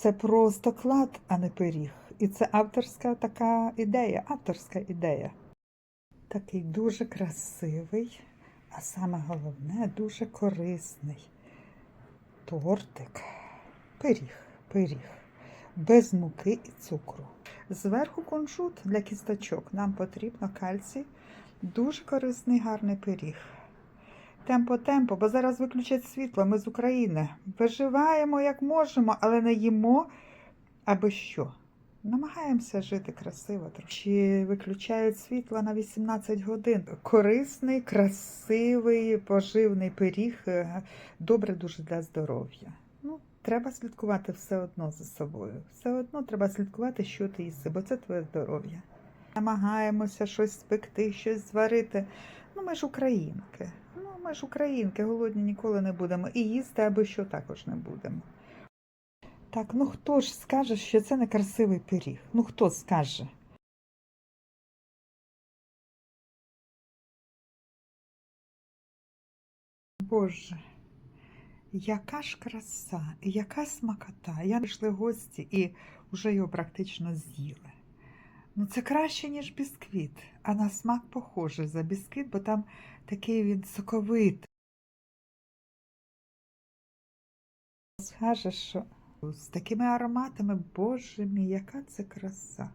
Це просто клад, а не пиріг. І це авторська така ідея, авторська ідея. Такий дуже красивий, а саме головне, дуже корисний тортик. Пиріг, пиріг. Без муки і цукру. Зверху кунжут для кісточок. Нам потрібно кальцій. Дуже корисний, гарний пиріг. Темпо-темпо, бо зараз виключать світло. Ми з України. Виживаємо як можемо, але не їмо аби що. Намагаємося жити красиво. Чи виключають світло на 18 годин. Корисний, красивий, поживний пиріг. е, Добре дуже для здоров'я. Ну, треба слідкувати все одно за собою. Все одно треба слідкувати, що ти їси, бо це твоє здоров'я. Намагаємося щось спекти, щось зварити. Ну, ми ж українки. Ми ж українки, голодні ніколи не будемо. І їсти аби що також не будемо. Так, ну хто ж скаже, що це не красивий пиріг? Ну хто скаже? Боже, яка ж краса, яка смакота. Я прийшли гості і вже його практично з'їли. Ну, це краще, ніж бісквіт, а на смак похожий за бісквіт, бо там такий він соковитий. Скажеш, що з такими ароматами, боже мій, яка це краса.